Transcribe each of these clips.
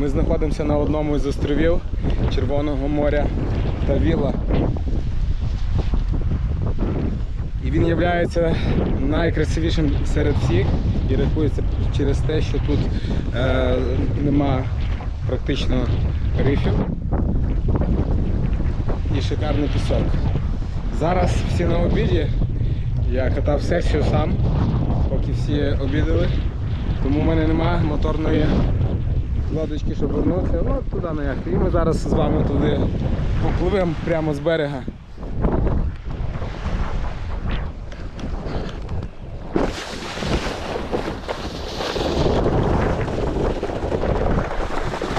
Ми знаходимося на одному із островів Червоного моря та Віла. І він є найкрасивішим серед всіх і рахується через те, що тут е, нема практично рифів і шикарний пісок. Зараз всі на обіді. Я катав сесію сам, поки всі обідали. Тому в мене немає моторної лодочки, щоб вернутися. От туди на яхту. І ми зараз з вами туди попливемо прямо з берега.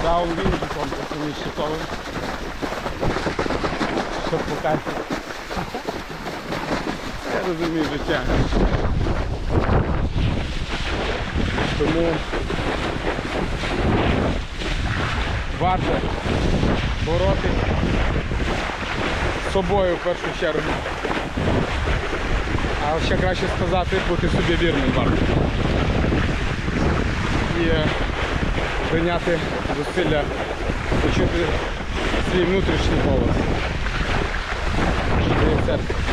Дав він таким щитовим. Щоб покати. Я розумію життя. Тому варто боротись з собою в першу чергу. А ще краще сказати, бути собі вірним варто. І е, прийняти зусилля, почути свій внутрішній голос. Серце.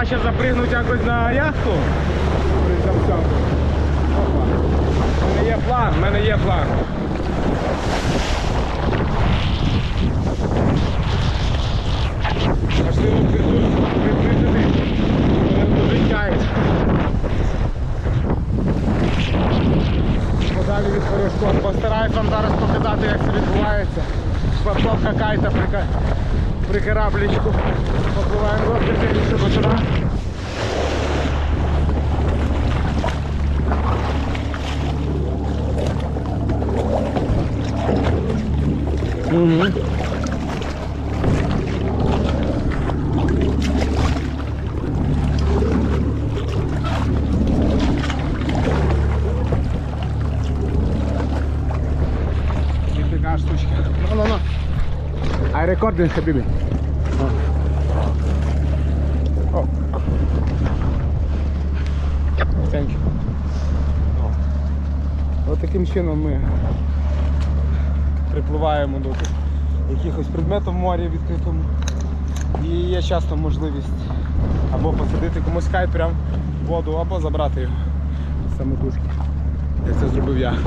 Наша запригнути якось на яхту. Опа. У мене є план, в мене є план. Пошли ну, прикрити. Вони перешкод. Постараюсь вам зараз показати, як це відбувається. Швартовка кайта при, при кораблічку. Угу. І така штучка. Ну, ну, ну. I recording, Habibi. О. Thank you. О. От таким чином ми припливаємо до якихось предметів в морі відкритому. І є часто можливість або посадити комусь кай прямо в воду, або забрати його з самотужки. Як це зробив я.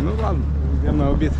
Ну ладно, йдемо на обід.